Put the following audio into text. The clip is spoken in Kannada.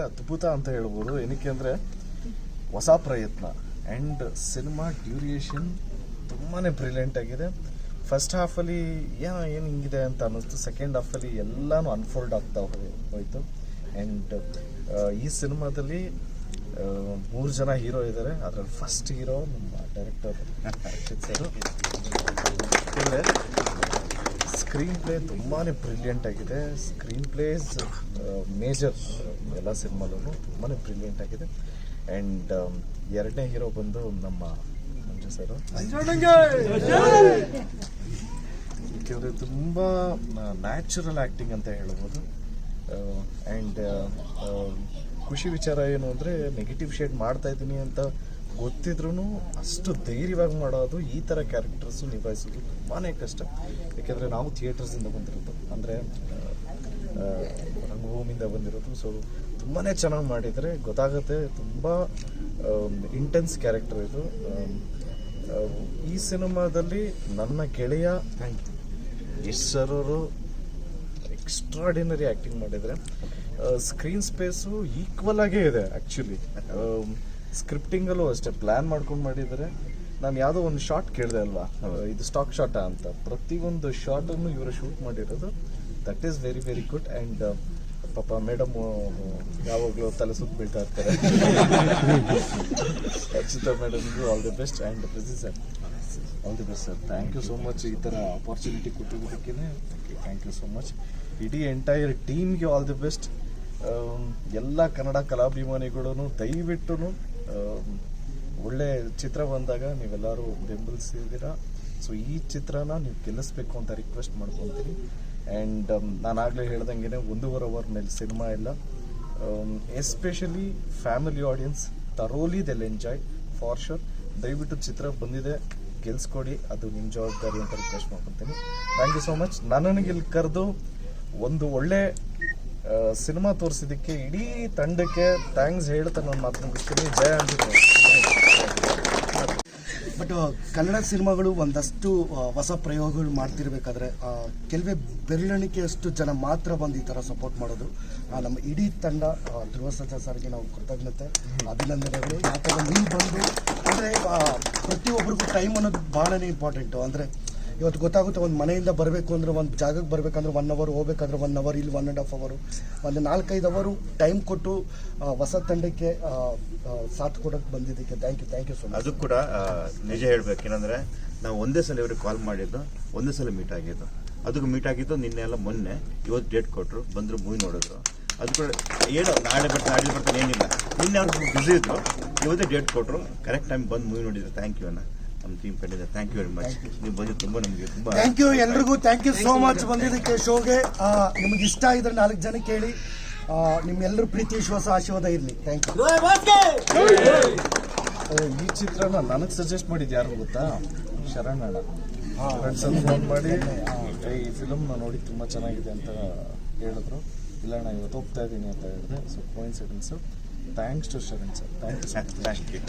ಅದ್ಭುತ ಅಂತ ಹೇಳ್ಬೋದು. ಏನಕ್ಕೆ ಅಂದರೆ ಹೊಸ ಪ್ರಯತ್ನ ಆ್ಯಂಡ್ ಸಿನಿಮಾ ಡ್ಯೂರಿಯೇಷನ್ ತುಂಬಾ ಬ್ರಿಲಿಯಂಟ್ ಆಗಿದೆ. ಫಸ್ಟ್ ಹಾಫಲ್ಲಿ ಏನೋ ಏನು ಹಿಂಗಿದೆ ಅಂತ ಅನ್ನಿಸ್ತು. ಸೆಕೆಂಡ್ ಹಾಫಲ್ಲಿ ಎಲ್ಲನೂ ಅನ್ಫೋಲ್ಡ್ ಆಗ್ತಾ ಹೋಯ್- ಹೋಯ್ತು. ಆ್ಯಂಡ್ ಈ ಸಿನಿಮಾದಲ್ಲಿ ಮೂರು ಜನ ಹೀರೋ ಇದ್ದಾರೆ ಅದರಲ್ಲಿ ಫಸ್ಟ್ ಹೀರೋ ನಮ್ಮ ಡೈರೆಕ್ಟರ್ ಸರ್. ಅಂದರೆ ಸ್ಕ್ರೀನ್ ಪ್ಲೇ ತುಂಬಾ ಬ್ರಿಲಿಯಂಟ್ ಆಗಿದೆ. ಸ್ಕ್ರೀನ್ ಪ್ಲೇಸ್ ಮೇಜರ್ ಎಲ್ಲ ಸಿನಿಮಾಲೂ ತುಂಬಾ ಬ್ರಿಲಿಯಂಟ್ ಆಗಿದೆ. ಆ್ಯಂಡ್ ಎರಡನೇ ಹೀರೋ ಬಂದು ನಮ್ಮ ಮಂಜು ಸರ್. ಯಾಕೆಂದರೆ ತುಂಬ ನ್ಯಾಚುರಲ್ ಆ್ಯಕ್ಟಿಂಗ್ ಅಂತ ಹೇಳ್ಬೋದು. ಆ್ಯಂಡ್ ಖುಷಿ ವಿಚಾರ ಏನು ಅಂದರೆ ನೆಗೆಟಿವ್ ಶೇಡ್ ಮಾಡ್ತಾ ಇದ್ದೀನಿ ಅಂತ ಗೊತ್ತಿದ್ರೂ ಅಷ್ಟು ಧೈರ್ಯವಾಗಿ ಮಾಡೋದು ಈ ಥರ ಕ್ಯಾರೆಕ್ಟರ್ಸು ನಿಭಾಯಿಸೋದು ತುಂಬಾ ಕಷ್ಟ. ಯಾಕೆಂದರೆ ನಾವು ಥಿಯೇಟರ್ಸಿಂದ ಬಂದಿರೋದು. ಅಂದರೆ ರಂಗಭೂಮಿಯಿಂದ ಬಂದಿರೋದು. ಸೊ ತುಂಬಾ ಚೆನ್ನಾಗಿ ಮಾಡಿದರೆ ಗೊತ್ತಾಗುತ್ತೆ. ತುಂಬ ಇಂಟೆನ್ಸ್ ಕ್ಯಾರೆಕ್ಟರ್ ಇದು. ಈ ಸಿನಿಮಾದಲ್ಲಿ ನನ್ನ ಗೆಳೆಯ ಥ್ಯಾಂಕ್ ಸರ್ ಅವರು ಎಕ್ಸ್ಟ್ರಾಡಿನರಿ ಆ್ಯಕ್ಟಿಂಗ್ ಮಾಡಿದರೆ ಸ್ಕ್ರೀನ್ ಸ್ಪೇಸು ಈಕ್ವಲ್ ಆಗೇ ಇದೆ ಆ್ಯಕ್ಚುಲಿ ಸ್ಕ್ರಿಪ್ಟಿಂಗಲ್ಲೂ ಅಷ್ಟೇ ಪ್ಲ್ಯಾನ್ ಮಾಡ್ಕೊಂಡು ಮಾಡಿದರೆ, ನಾನು ಯಾವುದೋ ಒಂದು ಶಾರ್ಟ್ ಕೇಳಿದೆ ಅಲ್ವಾ? ಇದು ಸ್ಟಾಕ್ ಶಾಟಾ ಅಂತ. ಪ್ರತಿಯೊಂದು ಶಾರ್ಟನ್ನು ಇವರು ಶೂಟ್ ಮಾಡಿರೋದು that is very very good and ಪಾಪ ಮೇಡಮ್ ಯಾವಾಗಲೂ ತಲೆ ಸುತ್ತ ಬೀಳ್ತಾ ಇರ್ತಾರೆ. ಅರ್ಚಿತಾ ಮೇಡಮ್ಗೂ ಆಲ್ ದಿ ಬೆಸ್ಟ್ ಆ್ಯಂಡ್ ಪ್ರತಿ sir all the best sir thank you so much ಈ ಥರ ಆಪರ್ಚುನಿಟಿ ಕೊಟ್ಟಿದ್ದಕ್ಕೆ ಥ್ಯಾಂಕ್ ಯು ಸೋ ಮಚ್ ಇಡೀ ಎಂಟೈರ್ ಟೀಮ್ಗೆ ಆಲ್ ದಿ ಬೆಸ್ಟ್ ಎಲ್ಲ ಕನ್ನಡ ಕಲಾಭಿಮಾನಿಗಳು ದಯವಿಟ್ಟು ಒಳ್ಳೆ ಚಿತ್ರ ಬಂದಾಗ ನೀವೆಲ್ಲರೂ ಬೆಂಬಲಿಸಿದ್ದೀರಾ? ಸೊ ಈ ಚಿತ್ರನ ನೀವು ಗೆಲ್ಲಿಸ್ಬೇಕು ಅಂತ ರಿಕ್ವೆಸ್ಟ್ ಮಾಡ್ಕೊತೀನಿ. ಆ್ಯಂಡ್ ನಾನು ಆಗಲೇ ಹೇಳ್ದಂಗೆ ಒಂದೂವರೆ ಅವರ್ ಮೇಲೆ ಸಿನಿಮಾ ಇಲ್ಲ. ಎಸ್ಪೆಷಲಿ ಫ್ಯಾಮಿಲಿ ಆಡಿಯನ್ಸ್ ತರೋಲಿ ದೆಲ್ ಎಂಜಾಯ್ ಫಾರ್ ಶೋರ್ ದಯವಿಟ್ಟು ಚಿತ್ರ ಬಂದಿದೆ. ಗೆಲ್ಸ್ಕೊಡಿ, ಅದು ನಿಮ್ಮ ಜವಾಬ್ದಾರಿ ಅಂತ ರಿಕ್ವೆಸ್ಟ್ ಮಾಡ್ಕೊತೀನಿ ಥ್ಯಾಂಕ್ ಯು ಸೋ ಮಚ್ ನನ್ನನಿಗೆ ಇಲ್ಲಿ ಕರೆದು ಒಂದು ಒಳ್ಳೆ ಸಿನಿಮಾ ತೋರಿಸಿದ್ದಕ್ಕೆ ಇಡೀ ತಂಡಕ್ಕೆ ಥ್ಯಾಂಕ್ಸ್ ಹೇಳ್ತಾ ನಾನು ಮಾತು ಮುಗಿಸ್ತೀನಿ. ಜಯ ಅಂಜಿತ್ ಬಟ್ ಕನ್ನಡ ಸಿನಿಮಾಗಳು ಒಂದಷ್ಟು ಹೊಸ ಪ್ರಯೋಗಗಳು ಮಾಡ್ತಿರ್ಬೇಕಾದ್ರೆ ಕೆಲವೇ ಬೆರಳಿಕೆಯಷ್ಟು ಜನ ಮಾತ್ರ ಬಂದು ಈ ಥರ ಸಪೋರ್ಟ್ ಮಾಡೋದು. ನಮ್ಮ ಇಡೀ ತಂಡ ಧ್ರುವ ಸರ್ಗೆ ನಾವು ಕೃತಜ್ಞತೆ. ಅಭಿನಂದನೆಗಳು. ಯಾಕಂದ್ರೆ ನೀವು ಬಂದು ಅಂದರೆ ಪ್ರತಿಯೊಬ್ಬರಿಗೂ ಟೈಮ್ ಅನ್ನೋದು ಭಾಳನೇ ಇಂಪಾರ್ಟೆಂಟು ಅಂದರೆ, ಇವತ್ತು ಗೊತ್ತಾಗುತ್ತೆ ಒಂದು ಮನೆಯಿಂದ ಬರಬೇಕು ಅಂದರೆ ಒಂದು ಜಾಗಕ್ಕೆ ಬರಬೇಕಂದ್ರೆ ಒನ್ ಅವರ್ ಹೋಗ್ಬೇಕಾದ್ರೆ ಒನ್ ಅವರ್ ಇಲ್ಲಿ ಒನ್ ಆ್ಯಂಡ್ ಹಾಫ್ ಅವರು ಒಂದು ನಾಲ್ಕೈದು ಅವರು ಟೈಮ್ ಕೊಟ್ಟು ಹೊಸ ತಂಡಕ್ಕೆ ಸಾಥ್ ಕೊಡೋಕ್ಕೆ ಬಂದಿದ್ದಕ್ಕೆ thank you thank you so ಅದು ಕೂಡ ನಿಜ ಹೇಳಬೇಕೇನೆಂದರೆ ನಾವು ಒಂದೇ ಸಲ ಇವ್ರಿಗೆ ಕಾಲ್ ಮಾಡಿದ್ದು, ಒಂದೇ ಸಲ ಮೀಟ್ ಆಗಿದ್ದು. ಅದಕ್ಕೆ ಮೀಟ್ ಆಗಿದ್ದು ನಿನ್ನೆ ಎಲ್ಲ ಮೊನ್ನೆ, ಇವತ್ತು ಡೇಟ್ ಕೊಟ್ಟರು ಬಂದರು ಮೂವಿ ನೋಡಿದ್ರು. ಅದು ಕೂಡ, ಏನು ನಾಳೆ ಬರ್ತಾರೆ ನಾಳೆ ಬರ್ತಾನೆ ಏನಿಲ್ಲ. ನಿನ್ನೆ ಅವ್ರು ಬ್ಯುಸಿ ಇದ್ರು. ಇವತ್ತೇ ಡೇಟ್ ಕೊಟ್ಟರು ಕರೆಕ್ಟ್ ಟೈಮ್ ಬಂದು ಮೂವಿ ನೋಡಿದ್ರು ಥ್ಯಾಂಕ್ ಯು ಅಣ್ಣ. ನಮ್ಮ ಟೀಮ್ ಕಡೆಯಿಂದ ಥ್ಯಾಂಕ್ ಯು ವೆರಿ ಮಚ್ ನೀವು ಬಂದು ತುಂಬ ನಮಗೆ ತುಂಬ ಥ್ಯಾಂಕ್ ಯು ಎಲ್ರಿಗೂ. ಥ್ಯಾಂಕ್ ಯು ಸೋ ಮಚ್ ಬಂದಿದ್ದಕ್ಕೆ ಶೋಗೆ. ನಿಮಗೆ ಇಷ್ಟ ಇದ್ರೆ ನಾಲ್ಕು ಜನ ಕೇಳಿ. ನಿಮ್ಮೆಲ್ಲರ ಪ್ರೀತಿ ವಿಶ್ವಾಸ ಆಶೀರ್ವಾದ ಇರಲಿ. ಥ್ಯಾಂಕ್ ಯು ಈ ಚಿತ್ರನ ನನಗೆ ಸಜೆಸ್ಟ್ ಮಾಡಿದ್ದು ಯಾರು ಗೊತ್ತಾ? ಶರಣ ಅಣ್ಣ. ಶರಣ್ ಸರ್ ಫೋನ್ ಮಾಡಿ "ಏ, ಈ ಫಿಲಮ್ ನಾನು ನೋಡಿ ತುಂಬ ಚೆನ್ನಾಗಿದೆ ಅಂತ ಹೇಳಿದ್ರು. ಇಲ್ಲ ಅಣ್ಣ ಇವತ್ತು ಹೋಗ್ತಾ ಇದ್ದೀನಿ ಅಂತ ಹೇಳಿದೆ. So Thanks to Sharan sir. Thank you. Sir. Thank you.